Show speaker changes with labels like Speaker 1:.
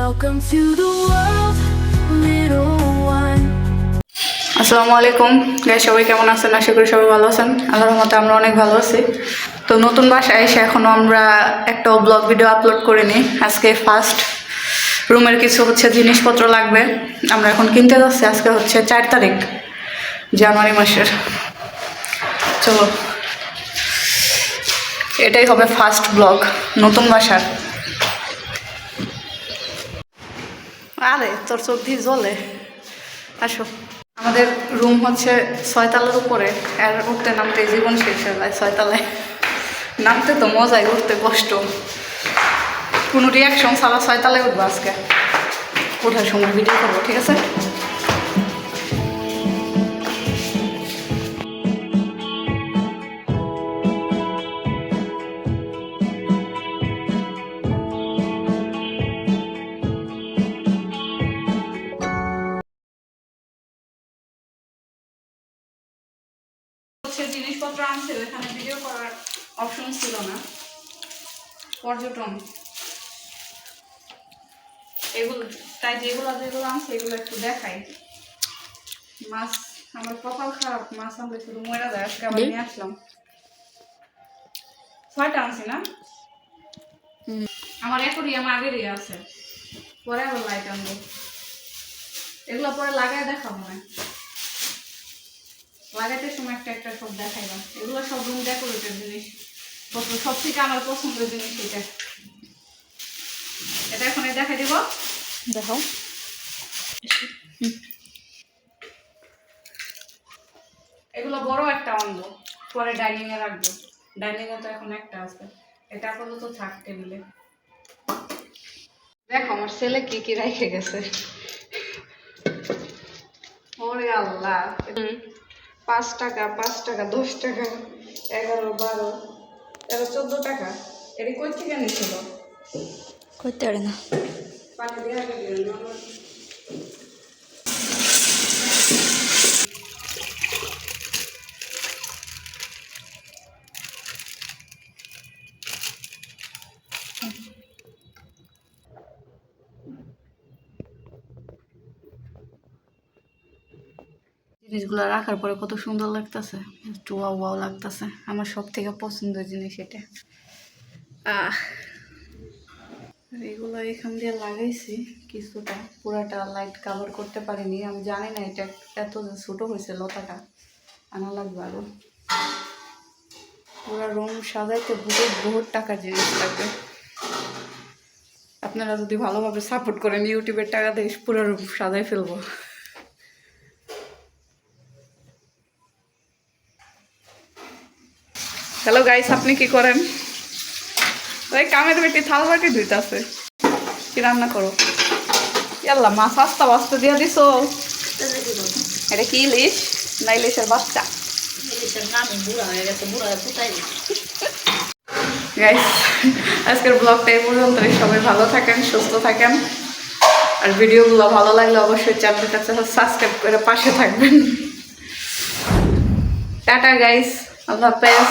Speaker 1: Welcome to the world, little one.
Speaker 2: আসসালামু আলাইকুম। গাই সবাই কেমন আছেন? আশা করি সবাই ভালো আছেন। আল্লাহর মতে আমরা অনেক ভালো আছি। তো নতুন বাসায় এসে এখনও আমরা একটা ব্লগ ভিডিও আপলোড করিনি। আজকে ফার্স্ট রুমের কিছু হচ্ছে জিনিসপত্র লাগবে। আমরা এখন কিনতে যাচ্ছি। আজকে হচ্ছে চার তারিখ জানুয়ারি মাসের। চলো। এটাই হবে ফার্স্ট ব্লগ নতুন বাসার। আরে, তোর চোখ দিয়ে জ্বলে। আসো। আমাদের রুম হচ্ছে ছয়তলার উপরে। আর উঠতে নামতে জীবন শেষ হয়ে যায় ছয়তলায়। নামতে তো মজাই, উঠতে কষ্ট। কোনো রিয়াকশন ছাড়া ছয়তলায় উঠবো আজকে। ওঠার সময় ভিডিও করব, ঠিক আছে? হচ্ছে জিনিসপত্র আনছিল এখানে ভিডিও করার অপশন ছিল না। পর্যটন। এগুলো তাই যেগুলো যেগুলো আনছে এগুলো একটু দেখাই। মাছ আমার কপাল খারাপ মাছ আনলে শুধু মরা যায় আজকে আবার নিয়ে আসলাম। ছয়টা আনছি না? আমার অ্যাকোরিয়াম আগেরই আছে। পরে আবার লাইট আনব। এগুলো পরে লাগাই দেখাবো না। লাগাতে সময় একটা একটা সব দেখাইলাম এগুলো সব রুম ডেকোরেটের জিনিস। সব থেকে আমার পছন্দের জিনিস এটা। এটা এখন দেখাই দিব।
Speaker 3: দেখো
Speaker 2: এগুলো বড় একটা আনব পরে ডাইনিং এ রাখব। ডাইনিং এ তো এখন একটা আছে। এটা আপাতত থাক টেবিলে। দেখো আমার ছেলে কি কি রেখে গেছে। ওরে আল্লাহ। পাঁচ টাকা পাঁচ টাকা দশ টাকা এগারো বারো তেরো চোদ্দ টাকা। এটা কই থেকে নিছিল
Speaker 3: করতে পারে না
Speaker 2: পানি দেওয়া গেল জিনিসগুলো রাখার পরে কত সুন্দর লাগতেছে। একটু ওয়াও লাগতেছে। আমার সব থেকে পছন্দের জিনিস এটা। আহ! এগুলো এখান দিয়ে লাগাইছি। কিছুটা, পুরাটা লাইট কাভার করতে পারিনি। আমি জানি না এটা এত ছোটো হয়েছে লতাটা। আনা লাগবে আরও পুরো রুম সাজাইতে বহুত বহুত টাকার জিনিস লাগবে। আপনারা যদি ভালোভাবে সাপোর্ট করেন, ইউটিউবের টাকা দিয়ে পুরো রুম সাজাই ফেলব। হ্যালো গাইস আপনি কি করেন? ওই কামের বেটি, থাল বাটি ধুইতাছে। কি রান্না করো? ইয়াল্লা, মাছ আস্তা বাস্তা দিয়া দিছো। এটা কি ইলিশ? না ইলিশের বাচ্চা? গাইস আজকের ব্লগটা এই পর্যন্তই। সবাই ভালো থাকেন, সুস্থ থাকেন। আর ভিডিওগুলো ভালো লাগলে অবশ্যই চ্যানেলটা সাবস্ক্রাইব করে পাশে থাকবেন। টাটা গাইস আল্লাহ হাফেজ।